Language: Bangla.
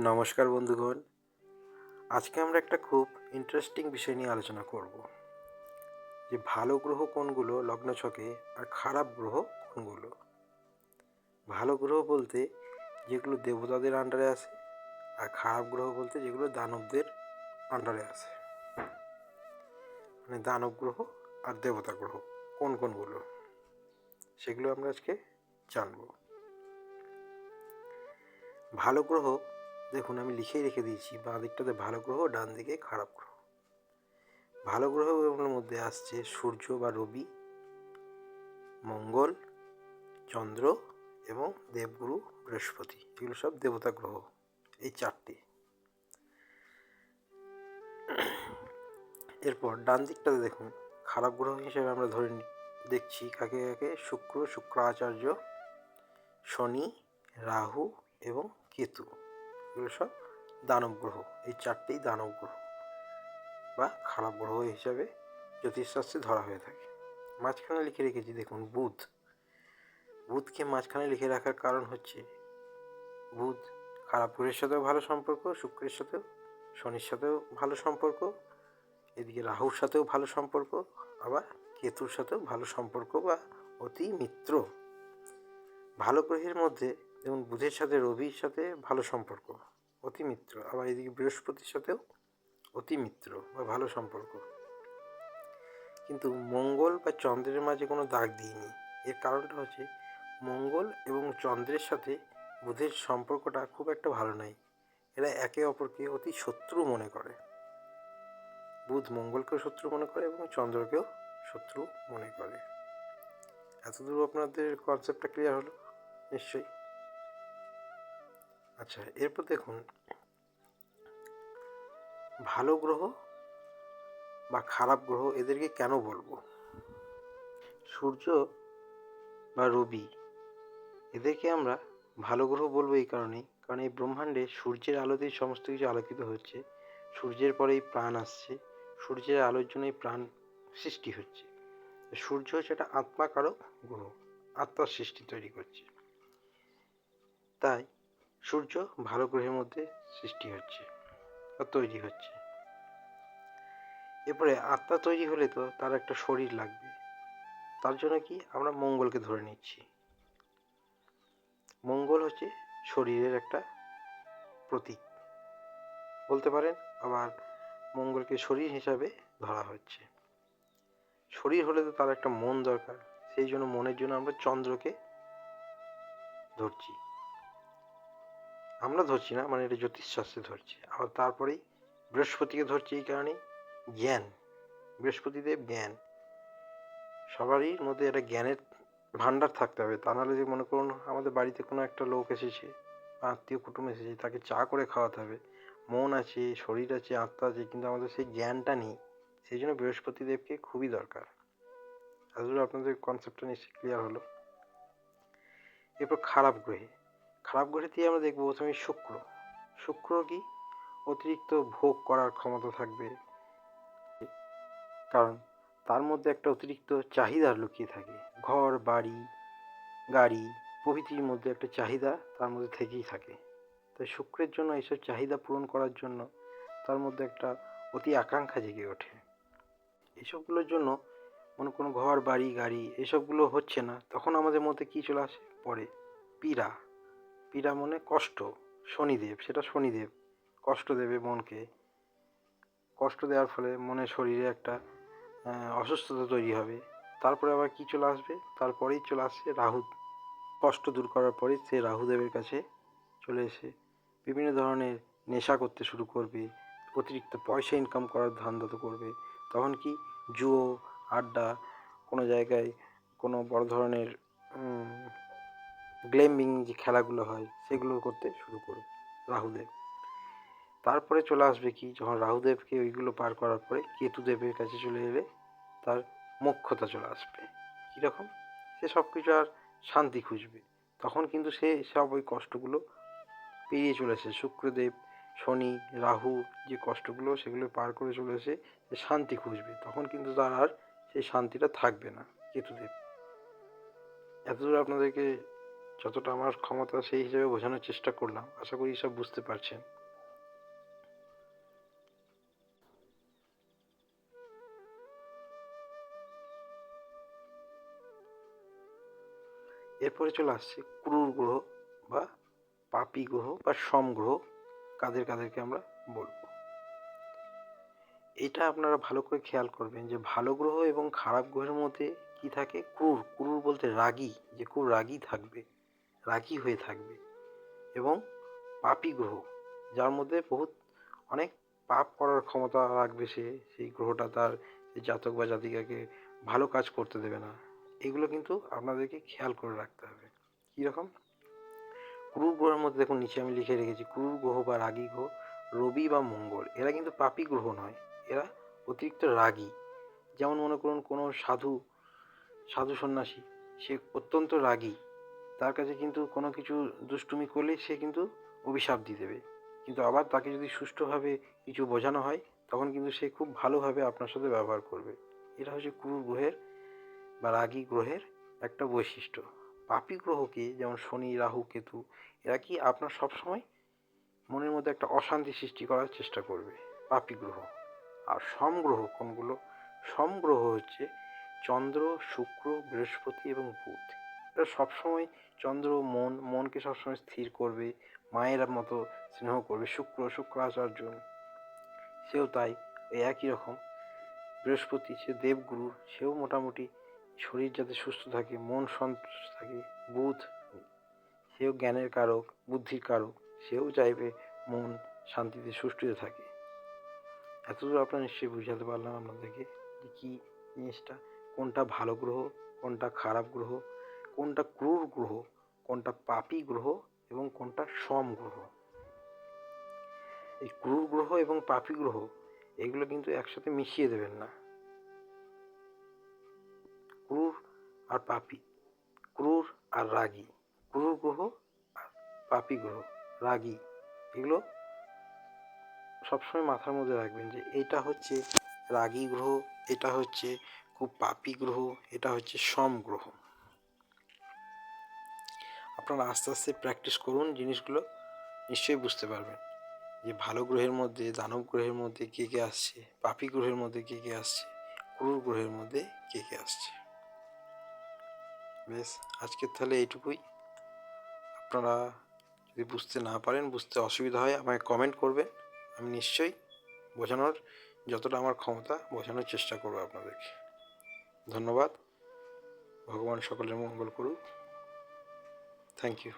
নমস্কার বন্ধুগণ। আজকে আমরা একটা খুব ইন্টারেস্টিং বিষয় নিয়ে আলোচনা করব। যে ভালো গ্রহ কোনগুলো, লগ্ন ছকে, আর খারাপ গ্রহ কোনগুলো? ভালো গ্রহ বলতে যেগুলো দেবতাদের আন্ডারে আছে, আর খারাপ গ্রহ বলতে যেগুলো দানবদের আন্ডারে আছে। মানে দানব গ্রহ আর দেবতা গ্রহ, কোন কোনগুলো? সেগুলো আমরা আজকে জানব। ভালো গ্রহ দেখুন, আমি লিখেই রেখে দিয়েছি, বাঁ দিকটাতে ভালো গ্রহ, ডান দিকে খারাপ গ্রহ। ভালো গ্রহগুলোর মধ্যে আসছে সূর্য বা রবি, মঙ্গল, চন্দ্র এবং দেবগুরু, বৃহস্পতি। এগুলো সব দেবতা গ্রহ, এই চারটি। এরপর ডান দিকটাতে দেখুন, খারাপ গ্রহ হিসেবে আমরা ধরে দেখছি কাকে কাকে? শুক্র, শুক্রাচার্য, শনি, রাহু এবং কেতু। এগুলো দানব গ্রহ, এই চারটেই দানব গ্রহ বা খারাপ গ্রহ হিসাবে জ্যোতিষশাস্ত্রে ধরা হয়ে থাকে। মাঝখানে লিখে রেখেছি, দেখুন, বুধ। বুধকে মাঝখানে লিখে রাখার কারণ হচ্ছে, বুধ খারাপ গ্রহের সাথেও ভালো সম্পর্ক, শুক্রের সাথেও, শনির সাথেও ভালো সম্পর্ক, এদিকে রাহুর সাথেও ভালো সম্পর্ক, আবার কেতুর সাথেও ভালো সম্পর্ক বা অতি মিত্র। ভালো গ্রহের মধ্যে যেমন বুধের সাথে রবির সাথে ভালো সম্পর্ক, অতি মিত্র। আবার এদিকে বৃহস্পতির সাথেও অতি মিত্র বা ভালো সম্পর্ক। কিন্তু মঙ্গল বা চন্দ্রের মাঝে কোনো দাগ দিইনি। এর কারণটা হচ্ছে মঙ্গল এবং চন্দ্রের সাথে বুধের সম্পর্কটা খুব একটা ভালো নাই। এরা একে অপরকে অতি শত্রু মনে করে। বুধ মঙ্গলকেও শত্রু মনে করে এবং চন্দ্রকেও শত্রু মনে করে। এতদূর আপনাদের কনসেপ্টটা ক্লিয়ার হলো? নিশ্চয়ই। আচ্ছা এরপর দেখুন। ভালো গ্রহ বা খারাপ গ্রহ এদেরকে কেন বলব? সূর্য বা রবি, এদেরকে আমরা ভালো গ্রহ বলব এই কারণেই। কারণ এই ব্রহ্মাণ্ডে সূর্যের আলোতেই সমস্ত কিছু আলোকিত হচ্ছে। সূর্যের পরেই প্রাণ আসছে। সূর্যের আলোর জন্যই প্রাণ সৃষ্টি হচ্ছে। সূর্য হচ্ছে একটা আত্মাকারক গ্রহ, আত্মার সৃষ্টি তৈরি করছে। তাই সূর্য ভালো গ্রহের মধ্যে সৃষ্টি হচ্ছে বা তৈরি হচ্ছে। এরপরে আত্মা তৈরি হলে তো তার একটা শরীর লাগবে। তার জন্য কি আমরা মঙ্গলকে ধরে নিচ্ছি। মঙ্গল হচ্ছে শরীরের একটা প্রতীক। বলতে পারেন আবার মঙ্গলকে শরীর হিসাবে ধরা হচ্ছে। শরীর হলে তো তার একটা মন দরকার। সেই জন্য মনের জন্য আমরা চন্দ্রকে ধরছি। আমরা ধরছি না মানে এটা জ্যোতিষশাস্ত্রে ধরছি। আবার তারপরেই বৃহস্পতিকে ধরছি এই কারণে জ্ঞান। বৃহস্পতিদেব জ্ঞান। সবারই মধ্যে একটা জ্ঞানের ভাণ্ডার থাকতে হবে। তা নাহলে যে মনে করুন আমাদের বাড়িতে কোনো একটা লোক এসেছে, আত্মীয় কুটুম এসেছে, তাকে চা করে খাওয়াতে হবে। মন আছে, শরীর আছে, আত্মা আছে, কিন্তু আমাদের সেই জ্ঞানটা নেই। সেই জন্য বৃহস্পতিদেবকে খুবই দরকার। আসলে আপনাদের কনসেপ্টটা নিশ্চয়ই ক্লিয়ার হলো। এরপর খারাপ গ্রহে। খারাপ গ্রহেতেই আমরা দেখব প্রথমে শুক্র। শুক্র কি? অতিরিক্ত ভোগ করার ক্ষমতা থাকবে। কারণ তার মধ্যে একটা অতিরিক্ত চাহিদা লুকিয়ে থাকে। ঘর, বাড়ি, গাড়ি, প্রভৃতির মধ্যে একটা চাহিদা তার মধ্যে থেকেই থাকে। তাই শুক্রের জন্য এইসব চাহিদা পূরণ করার জন্য তার মধ্যে একটা অতি আকাঙ্ক্ষা জেগে ওঠে। এসবগুলোর জন্য মনে কোনো ঘর, বাড়ি, গাড়ি, এসবগুলো হচ্ছে না, তখন আমাদের মধ্যে কী চলে আসে? পরে পীড়া। পীড়া মনে কষ্ট, শনিদেব, সেটা শনিদেব, কষ্ট দেবে মনকে। কষ্ট দেওয়ার ফলে মনে শরীরে একটা অসুস্থতা তৈরি হবে। তারপরে আবার কী চলে আসবে? তারপরেই চলে আসছে রাহু। কষ্ট দূর করার পরেই সে রাহুদেবের কাছে চলে এসে বিভিন্ন ধরনের নেশা করতে শুরু করবে, অতিরিক্ত পয়সা ইনকাম করার ধান্দা তো করবে। তখন কি জুয়ো, আড্ডা, কোনো জায়গায় কোনো বড় ধরনের গ্লেমিং যে খেলাগুলো হয়, সেগুলো করতে শুরু করবে রাহুদেব তারপরে চলে আসবে কি, যখন রাহুদেবকে ওইগুলো পার করার পরে কেতুদেবের কাছে চলে এলে তার মোক্ষতা চলে আসবে। কীরকম সে সব কিছু আর শান্তি খুঁজবে। তখন কিন্তু সে সব ওই কষ্টগুলো পেরিয়ে চলেছে শুক্রদেব, শনি, রাহু যে কষ্টগুলো, সেগুলো পার করে চলেছে সে শান্তি খুঁজবে। তখন কিন্তু তার আর সেই শান্তিটা থাকবে না কেতুদেব। এতদূর আপনাদেরকে যতটা আমার ক্ষমতা সেই হিসেবে বোঝানোর চেষ্টা করলাম। আশা করি সব বুঝতে পারছেন। এরপরে চলে আসছে ক্রুর গ্রহ বা পাপি গ্রহ বা সম গ্রহ, কাদের কাদেরকে আমরা বলব। এটা আপনারা ভালো করে খেয়াল করবেন যে ভালো গ্রহ এবং খারাপ গ্রহের মধ্যে কি থাকে? ক্রুর। ক্রুর বলতে রাগী, যে খুব রাগী থাকবে। রাগী হয়ে থাকবে। এবং পাপি গ্রহ, যার মধ্যে বহুত, অনেক পাপ করার ক্ষমতা রাখবে সে, সেই গ্রহটা তার জাতক বা জাতিকাকে ভালো কাজ করতে দেবে না। এগুলো কিন্তু আপনাদেরকে খেয়াল করে রাখতে হবে। কীরকম ক্রুর গ্রহের মধ্যে দেখুন, নিচে আমি লিখে রেখেছি ক্রুর গ্রহ বা রাগী গ্রহ, রবি বা মঙ্গল, এরা কিন্তু পাপি গ্রহ নয়, এরা অতিরিক্ত রাগী। যেমন মনে করুন, কোনো সাধু সাধু সন্ন্যাসী, সে অত্যন্ত রাগী। তার কাছে কিন্তু কোনো কিছু দুষ্টুমি করলে সে কিন্তু অভিশাপ দিয়ে দেবে। কিন্তু আবার তাকে যদি সুষ্ঠুভাবে কিছু বোঝানো হয়, তখন কিন্তু সে খুব ভালোভাবে আপনার সাথে ব্যবহার করবে। এটা হচ্ছে ক্রুর গ্রহের বা রাগী গ্রহের একটা বৈশিষ্ট্য। পাপি গ্রহকে যেমন শনি, রাহু, কেতু, এরা কি আপনার সবসময় মনের মধ্যে একটা অশান্তি সৃষ্টি করার চেষ্টা করবে? পাপি গ্রহ। আর সম গ্রহ কোনগুলো? সম গ্রহ হচ্ছে চন্দ্র, শুক্র, বৃহস্পতি এবং বুধ। সবসময় চন্দ্র মন, মনকে সবসময় স্থির করবে, মায়ের মতো স্নেহ করবে, শুক্র, শুক্রাচার্য। সেও তাই, ওই একই রকম। বৃহস্পতি, সে দেবগুরু, সেও মোটামুটি শরীর যাতে সুস্থ থাকে, মন সন্তুষ্ট থাকে, বুধ সেও জ্ঞানের কারক, বুদ্ধির কারক, সেও চাইবে মন শান্তিতে সুষ্ঠুতে থাকে। এতদূর আপনারা নিশ্চয়ই বুঝাতে পারলাম আপনাদেরকে যে কী জিনিসটা, কোনটা ভালো গ্রহ, কোনটা খারাপ গ্রহ কোনটা ক্রূর গ্রহ, কোনটা পাপী গ্রহ এবং কোনটা সম গ্রহ। এই ক্রূর গ্রহ এবং পাপি গ্রহ, এগুলো কিন্তু একসাথে মিশিয়ে দেবেন না। ক্রূর আর পাপি, ক্রূর আর রাগী, ক্রূর গ্রহ আর পাপি গ্রহ, রাগী, এগুলো সবসময় মাথার মধ্যে রাখবেন যে এটা হচ্ছে রাগী গ্রহ, এটা হচ্ছে খুব পাপি গ্রহ, এটা হচ্ছে সম গ্রহ। আপনারা আস্তে আস্তে প্র্যাকটিস করুন জিনিসগুলো, নিশ্চয়ই বুঝতে পারবেন। যে ভালো গ্রহের মধ্যে, দানব গ্রহের মধ্যে কে কে আসছে, পাপি গ্রহের মধ্যে কে কে আসছে, ক্রূর গ্রহের মধ্যে কে কে আসছে। বেশ, আজকের তাহলে এইটুকুই। আপনারা যদি বুঝতে না পারেন, বুঝতে অসুবিধা হয়, আমায় কমেন্ট করবেন। আমি নিশ্চয়ই বোঝানোর, যতটা আমার ক্ষমতা, বোঝানোর চেষ্টা করব আপনাদেরকে। ধন্যবাদ। ভগবান সকলের মঙ্গল করুক। Thank you